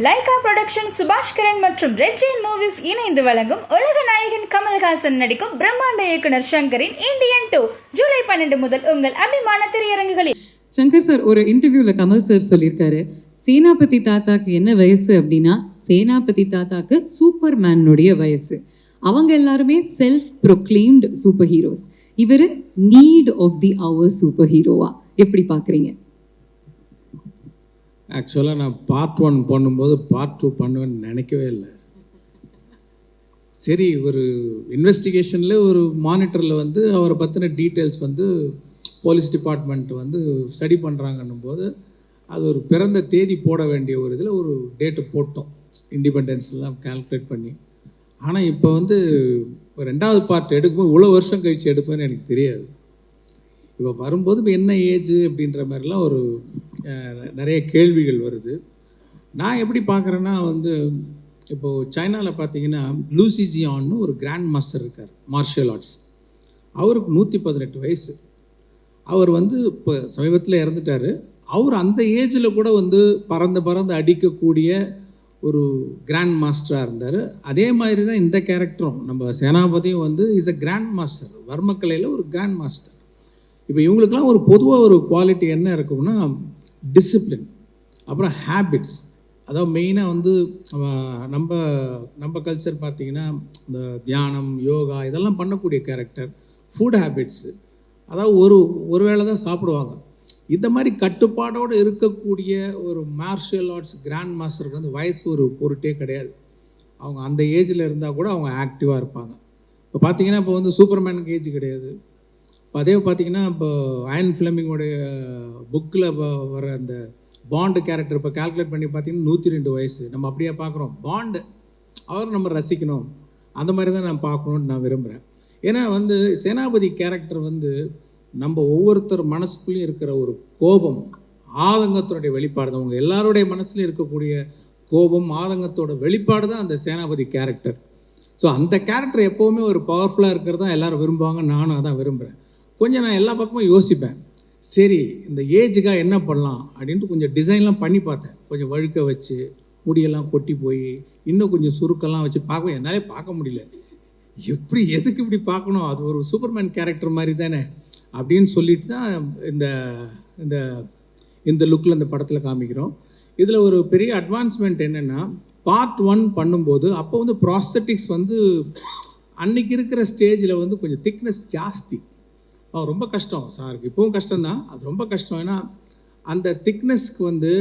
Lyca production சுபாஷ் கிரண் மற்றும் red Jain movies இணைந்து வழங்கும் உலக நாயகன் கமல்ஹாசன் நடிக்கும் பிரம்மாண்ட இயக்குனர் சங்கரின் இந்தியன் டூ ஜூலை பன்னெண்டு முதல் உங்கள் அபிமான திரையரங்குகளில். சங்கர் சார் ஒரு இன்டர்வியூல கமல் சார் சொல்லியிருக்காரு. சேனாபதி தாத்தாக்கு என்ன வயசு அப்படின்னா சேனாபதி தாத்தாக்கு சூப்பர் மேனுடைய வயசு. அவங்க எல்லாருமே செல்ஃப் ப்ரொக்ளைம்டு சூப்பர் ஹீரோஸ் இவர் நீட் ஆஃப் தி அவர் சூப்பர் ஹீரோவா எப்படி பார்க்குறீங்க ஆக்சுவலாக நான் பார்ட் ஒன் பண்ணும்போது பார்ட் டூ பண்ணுவேன்னு நினைக்கவே இல்லை. சரி ஒரு இன்வெஸ்டிகேஷனில் ஒரு மானிட்டரில் வந்து அவரை பற்றின டீட்டெயில்ஸ் வந்து போலீஸ் டிபார்ட்மெண்ட் வந்து ஸ்டடி பண்ணுறாங்கன்னும் போது அது ஒரு பிறந்த தேதி போட வேண்டிய ஒரு இதில் ஒரு டேட்டு போட்டோம். இண்டிபெண்டன்ஸ்லாம் கால்குலேட் பண்ணி. ஆனால் இப்போ வந்து ரெண்டாவது பார்ட் எடுக்கும்போது இவ்வளோ வருஷம் கழித்து எடுப்பேன்னு எனக்கு தெரியாது. இப்போ வரும்போது இப்போ என்ன ஏஜ் அப்படின்ற மாதிரிலாம் ஒரு நிறைய கேள்விகள் வருது. நான் எப்படி பார்க்குறேன்னா வந்து இப்போது சைனாவில் பார்த்தீங்கன்னா லூசிஜியான்னு ஒரு கிராண்ட் மாஸ்டர் இருக்கார் மார்ஷியல் ஆர்ட்ஸ். அவருக்கு நூற்றி பதினெட்டு வயசு. அவர் வந்து இப்போ சமீபத்தில் இறந்துட்டார். அவர் அந்த ஏஜில் கூட வந்து பறந்து பறந்து அடிக்கக்கூடிய ஒரு கிராண்ட் மாஸ்டராக இருந்தார். அதே மாதிரி தான் இந்த கேரக்டரும். நம்ம சேனாபதியும் வந்து இஸ் அ கிராண்ட் மாஸ்டர் வர்மக்கலையில் ஒரு கிராண்ட் மாஸ்டர் இப்போ இவங்களுக்கெல்லாம் ஒரு பொதுவாக ஒரு குவாலிட்டி என்ன இருக்கும்னா டிசிப்ளின் அப்புறம் ஹேபிட்ஸ் அதாவது மெயினாக வந்து நம்ம நம்ம கல்ச்சர் பார்த்திங்கன்னா இந்த தியானம் யோகா இதெல்லாம் பண்ணக்கூடிய கேரக்டர் ஃபுட் ஹேபிட்ஸு அதாவது ஒரு ஒரு வேளை தான் சாப்பிடுவாங்க. இந்த மாதிரி கட்டுப்பாடோடு இருக்கக்கூடிய ஒரு மார்ஷியல் ஆர்ட்ஸ் கிராண்ட் மாஸ்டருக்கு வந்து வயசு ஒரு பொருட்டே கிடையாது. அவங்க அந்த ஏஜில் இருந்தால் கூட அவங்க ஆக்டிவாக இருப்பாங்க. இப்போ பார்த்தீங்கன்னா இப்போ வந்து சூப்பர்மேனுக்கு ஏஜ் கிடையாது. இப்போ அதே பார்த்தீங்கன்னா இப்போ அயன் ஃபிளமிங்கோடைய புக்கில் வர அந்த பாண்டு கேரக்டர் இப்போ கால்குலேட் பண்ணி பார்த்தீங்கன்னா நூற்றி ரெண்டு வயசு. நம்ம அப்படியே பார்க்குறோம் பாண்டு அவர் நம்ம ரசிக்கணும். அந்த மாதிரி தான் நான் பார்க்கணுன்னு நான் விரும்புகிறேன் ஏன்னா வந்து சேனாபதி கேரக்டர் வந்து நம்ம ஒவ்வொருத்தர் மனசுக்குள்ளேயும் இருக்கிற ஒரு கோபம் ஆதங்கத்தினுடைய வெளிப்பாடு தான். உங்கள் எல்லாருடைய மனசுலையும் இருக்கக்கூடிய கோபம் ஆதங்கத்தோட வெளிப்பாடு தான் அந்த சேனாபதி கேரக்டர் ஸோ அந்த கேரக்டர் எப்போவுமே ஒரு பவர்ஃபுல்லாக இருக்கிறது தான் விரும்புவாங்க நானும் அதான் விரும்புகிறேன் கொஞ்சம் நான் எல்லா பக்கமும் யோசிப்பேன். சரி இந்த ஏஜுக்காக என்ன பண்ணலாம் அப்படின்ட்டு கொஞ்சம் டிசைன்லாம் பண்ணி பார்த்தேன். கொஞ்சம் வழுக்க வச்சு முடியெல்லாம் கொட்டி போய் இன்னும் கொஞ்சம் சுருக்கெல்லாம் வச்சு பார்க்க என்னாலே பார்க்க முடியல. எப்படி எதுக்கு இப்படி பார்க்கணும்? அது ஒரு சூப்பர்மேன் கேரக்டர் மாதிரி தானே அப்படின்னு சொல்லிட்டு தான் இந்த இந்த இந்த லுக்கில் இந்த படத்தில் காமிக்கிறோம். இதில் ஒரு பெரிய அட்வான்ஸ்மெண்ட் என்னென்னா பார்ட் ஒன் பண்ணும்போது அப்போ வந்து ப்ராஸ்தட்டிக்ஸ் வந்து அன்னைக்கு இருக்கிற ஸ்டேஜில் வந்து கொஞ்சம் திக்னஸ் ஜாஸ்தி. ரொம்ப கஷ்டம் சாருக்கு இப்போவும் கஷ்டம்தான். அது ரொம்ப கஷ்டம். ஏன்னா அந்த திக்னஸ்க்கு வந்து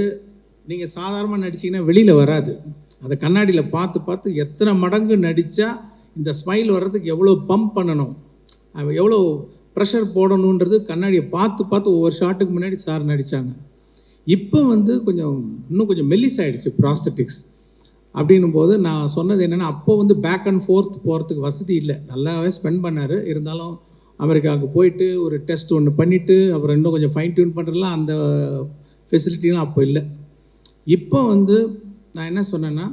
நீங்கள் சாதாரணமாக நடிச்சீங்கன்னா வெளியில் வராது. அதை கண்ணாடியில் பார்த்து பார்த்து எத்தனை மடங்கு நடித்தா இந்த ஸ்மைல் வர்றதுக்கு எவ்வளோ பம்ப் பண்ணணும்? எவ்வளோ ப்ரெஷர் போடணுன்றது கண்ணாடியை பார்த்து பார்த்து ஒவ்வொரு ஷாட்டுக்கு முன்னாடி சார் நடித்தாங்க இப்போ வந்து கொஞ்சம் இன்னும் கொஞ்சம் மெல்லிஸ் ஆயிடுச்சு ப்ராஸ்தட்டிக்ஸ் அப்படின்னும் போது நான் சொன்னது என்னென்னா அப்போ வந்து பேக் அண்ட் ஃபோர்த் போகிறதுக்கு வசதி இல்லை. நல்லாவே ஸ்பெண்ட் பண்ணார். இருந்தாலும் அமெரிக்காவுக்கு போயிட்டு ஒரு டெஸ்ட் ஒன்று பண்ணிவிட்டு அப்புறம் இன்னும் கொஞ்சம் ஃபைன் டியூன் பண்ணுறதுலாம் அந்த ஃபெசிலிட்டிலாம் அப்போ இல்லை. இப்போ வந்து நான் என்ன சொன்னேன்னா.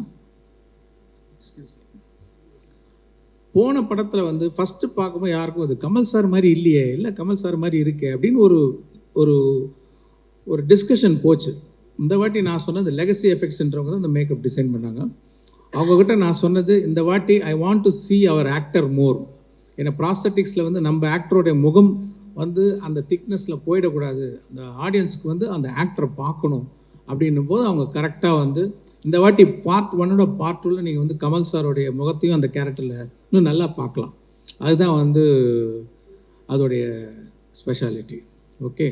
போன படத்தில் வந்து ஃபஸ்ட்டு பார்க்கும்போது யாருக்கும் அது கமல் சார் மாதிரி இல்லையே இல்லை கமல் சார் மாதிரி இருக்கே அப்படின்னு ஒரு ஒரு ஒரு டிஸ்கஷன் போச்சு. இந்த வாட்டி நான் சொன்னது லெகசி எஃபெக்ட்ஸ்ன்றவங்க தான் இந்த மேக்கப் டிசைன் பண்ணாங்க. அவங்கக்கிட்ட நான் சொன்னது இந்த வாட்டி ஐ வாண்ட் டு see அவர் ஆக்டர் மோர் ஏன்னா ப்ராஸ்தட்டிக்ஸில் வந்து நம்ம ஆக்டருடைய முகம் வந்து அந்த திக்னஸில் போயிடக்கூடாது. அந்த ஆடியன்ஸுக்கு வந்து அந்த ஆக்டரை பார்க்கணும் அப்படின்னும் போது அவங்க கரெக்டாக வந்து இந்த வாட்டி பார்ட் ஒன்னோட பார்ட் டூவில் நீங்கள் வந்து கமல் சாருடைய முகத்தையும் அந்த கேரக்டரில் இன்னும் நல்லா பார்க்கலாம். அதுதான் வந்து அதோடைய ஸ்பெஷாலிட்டி ஓகே